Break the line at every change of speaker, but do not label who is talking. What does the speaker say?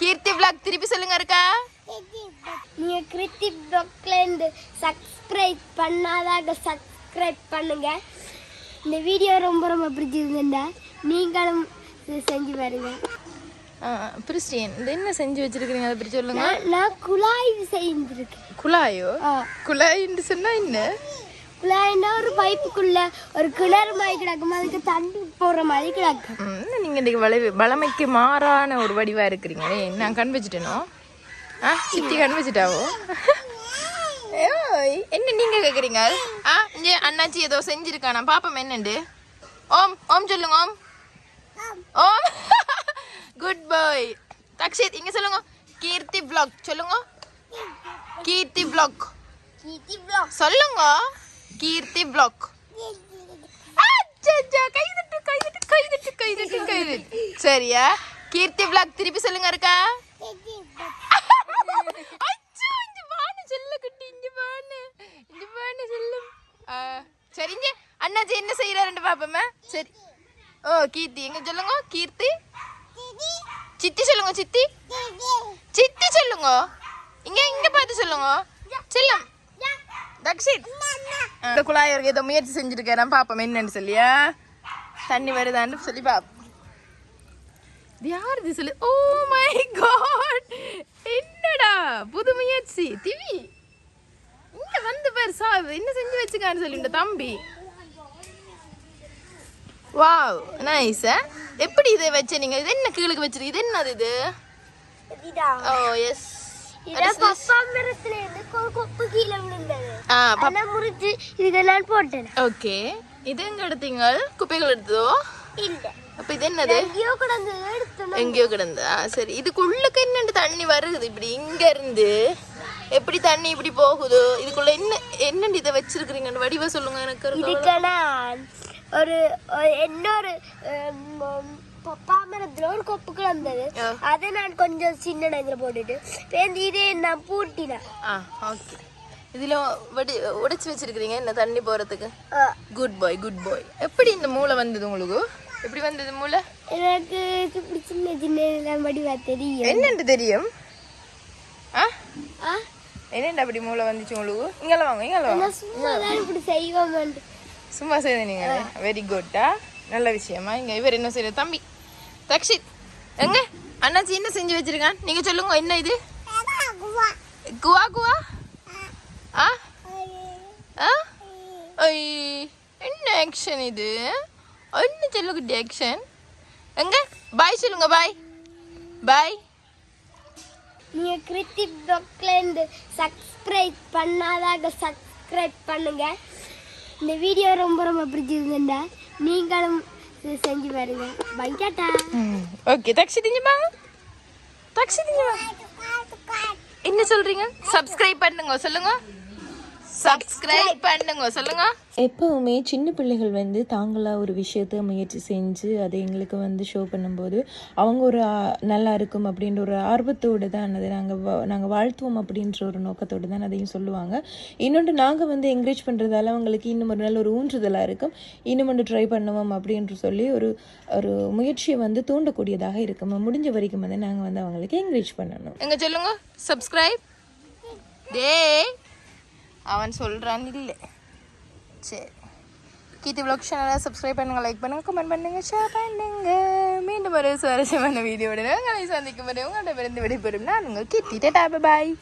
கீர்த்தி vlog திருப்பி சொல்லுங்க இருக்கா
நீங்க கிருத்தி இருந்து சப்ஸ்கிரைப் பண்ணாதாக சப்ஸ்கிரைப் பண்ணுங்க. இந்த வீடியோ ரொம்ப ரொம்ப பிடிச்சிருந்தா நீங்களும் செஞ்சு பாருங்க.
கிறிஸ்டியன் இது என்ன செஞ்சு வச்சிருக்கீங்க அதை பற்றி சொல்லுங்க.
நான் குழாய் செஞ்சிருக்கேன்.
குழாயோ?
ஆ.
குழாயின்னு சொன்னா என்ன?
குழாய்னா ஒரு பைப்புக்குள்ள ஒரு கிணறு மாதிரி கிடக்கும். அதுக்கு தண்ணி போடுற மாதிரி கிடக்கும்
நீங்க இன்னைக்கு வளைவு வளமைக்கு மாறான ஒரு வடிவா இருக்கிறீங்களே? நான் கண் வச்சுட்டேனோ ஆ சித்தி கண் வச்சுட்டாவோ என்ன நீங்க கேக்குறீங்க? ஆ இங்க அண்ணாச்சி ஏதோ செஞ்சிருக்கானா பாப்போம் என்னண்டு. ஓம் ஓம் சொல்லுங்க ஓம். ஓம். குட் பாய் தக்ஷித் இங்க சொல்லுங்க. கீர்த்தி vlog சொல்லுங்க. கீர்த்தி vlog. சொல்லுங்க. கீர்த்தி vlog அச்சச்சோ, கைதட்டு கைதட்டு கைதட்டு கைதட்டு கைதட்டு. சரியா? கீர்த்தி vlog திருப்பி சொல்லுங்க இருக்கா அச்சோ, இங்க வான்னு செல்ல குட்டி, இங்க வான்னு. இங்க வான்னு ஆ, சரி இங்க. அண்ணாச்சி என்ன செய்யறாருன்னு பாப்போமே சரி. ஓ கீர்த்தி எங்க சொல்லுங்க கீர்த்தி? சித்தி சொல்லுங்க சித்தி. சித்தி சொல்லுங்க. இங்க இங்க பார்த்து சொல்லுங்க. செல்லம். தக்ஷித் இந்த குழாய் ஒரு ஏதோ முயற்சி செஞ்சுருக்கேன். பாப்போம் என்னன்னு சொல்லியா தண்ணி வருதான்னு சொல்லி பாப்போம். இது யார் இது சொல்லு? ஓ மை காட் என்னடா? புது முயற்சி. திவி இங்க வந்து பாரு சா என்ன செஞ்சு வச்சுக்கான்னு சொல்லி தம்பி. வாவ் நைஸ் எப்படி இதை வச்ச நீங்க? இது என்ன கீழுக்கு வச்சிருக்கு இது என்னது இது. ஓ எஸ்
முறிச்சு நான் போட்டேன்
ஓகே இது எங்க எடுத்தீங்க குப்பைகள் எடுத்ததோ
இல்ல
அப்ப இது என்னது
எங்கேயோ கிடந்து எடுத்தணும்
எங்கேயோ கிடந்தா சரி இதுக்குள்ளுக்கு என்னண்டு தண்ணி வருது இப்படி இங்க இருந்து எப்படி தண்ணி இப்படி போகுது இதுக்குள்ள என்ன என்னண்டு இதை வச்சிருக்கிறீங்கன்னு வடிவ சொல்லுங்க எனக்கு ஒரு
இன்னொரு ஹம், பப்பா மரத்துல ஒரு கொப்பு கிடந்தது
ஆ.
அதை நான் கொஞ்சம் சின்ன இதுல போட்டுட்டு பேருந்து இதே நான் பூட்டினேன்.
ஆ ஓகே இதுல வடி உடைச்சு வச்சிருக்கிறீங்க என்ன தண்ணி போறதுக்கு. குட் பாய் குட் பாய் எப்படி இந்த மூளை வந்தது உங்களுக்கு? எப்படி வந்தது மூளை?
எனக்கு இப்படி சின்ன சின்ன வடிவா தெரியும்.
என்னண்டு தெரியும்? ஆ?
ஆ?
என்னண்டு அப்படி மூளை வந்துச்சு உங்களுக்கு? இங்கெல்லாம் வாங்க இங்கெல்லாம் வாங்க.
இப்படி செய்வோம்
சும்மா செய்த நீங்க வெரி குட்டா நல்ல விஷயமா? இங்க இவர் என்ன செய்யற தம்பி. தக்ஷித் எங்க? அண்ணாச்சி என்ன செஞ்சு வச்சிருக்கான்? நீங்க சொல்லுங்க என்ன இது? குவா குவா? ஆ? ஆ? ஐ என்ன ஆக்ஷன் இது? என்ன சொல்லுக்குட்டி ஆக்ஷன் எங்க? பாய் சொல்லுங்க பாய் பாய்
நீங்க கிருத்தி இருந்து சப்ஸ்கிரைப் பண்ணாதாக சப்ஸ்கிரைப் பண்ணுங்க. இந்த வீடியோ ரொம்ப ரொம்ப பிடிச்சிருந்தா நீங்களும் செஞ்சு பாருங்க. பைக்காட்டா
ஓகே வாங்க தக்ஷித் இங்க வாங்க என்ன சொல்றீங்க? சப்ஸ்கிரைப் பண்ணுங்க சொல்லுங்க. சப்ஸ்கிரைப் பண்ணுங்க. சொல்லுங்க.
எப்போவுமே சின்ன பிள்ளைகள் வந்து தாங்களாக ஒரு விஷயத்த முயற்சி செஞ்சு அதை எங்களுக்கு வந்து ஷோ பண்ணும்போது அவங்க ஒரு நல்லா இருக்கும் அப்படின்ற ஒரு ஆர்வத்தோடு தான் அதை நாங்கள் நாங்கள் வாழ்த்துவோம் அப்படின்ற ஒரு நோக்கத்தோடு தான் அதையும் சொல்லுவாங்க. இன்னொன்று நாங்கள் வந்து என்கரேஜ் பண்ணுறதால அவங்களுக்கு இன்னும் ஒரு நல்ல ஒரு ஊன்றுதலாக இருக்கும். இன்னும் ஒன்று ட்ரை பண்ணுவோம் அப்படின்ற சொல்லி ஒரு ஒரு முயற்சியை வந்து தூண்டக்கூடியதாக இருக்கும். முடிஞ்ச வரைக்கும் வந்து நாங்கள் வந்து அவங்களுக்கு என்கரேஜ் பண்ணணும்.
எங்க சொல்லுங்க? சப்ஸ்கிரைப் டே அவன் சொல்கிறான் இல்லை. சரி. கீர்த்தி விளாக் சேனலை சப்ஸ்கிரைப் பண்ணுங்கள் லைக் பண்ணுங்க கமெண்ட் பண்ணுங்கள் ஷேர் பண்ணுங்கள் மீண்டும் ஒரு சுவாரஸ்யமான வீடியோட உங்களை சந்திக்கும் வரை உங்களிடமிருந்து விடைபெறும் நான் உங்கள் கீர்த்தி. டாடா பாய்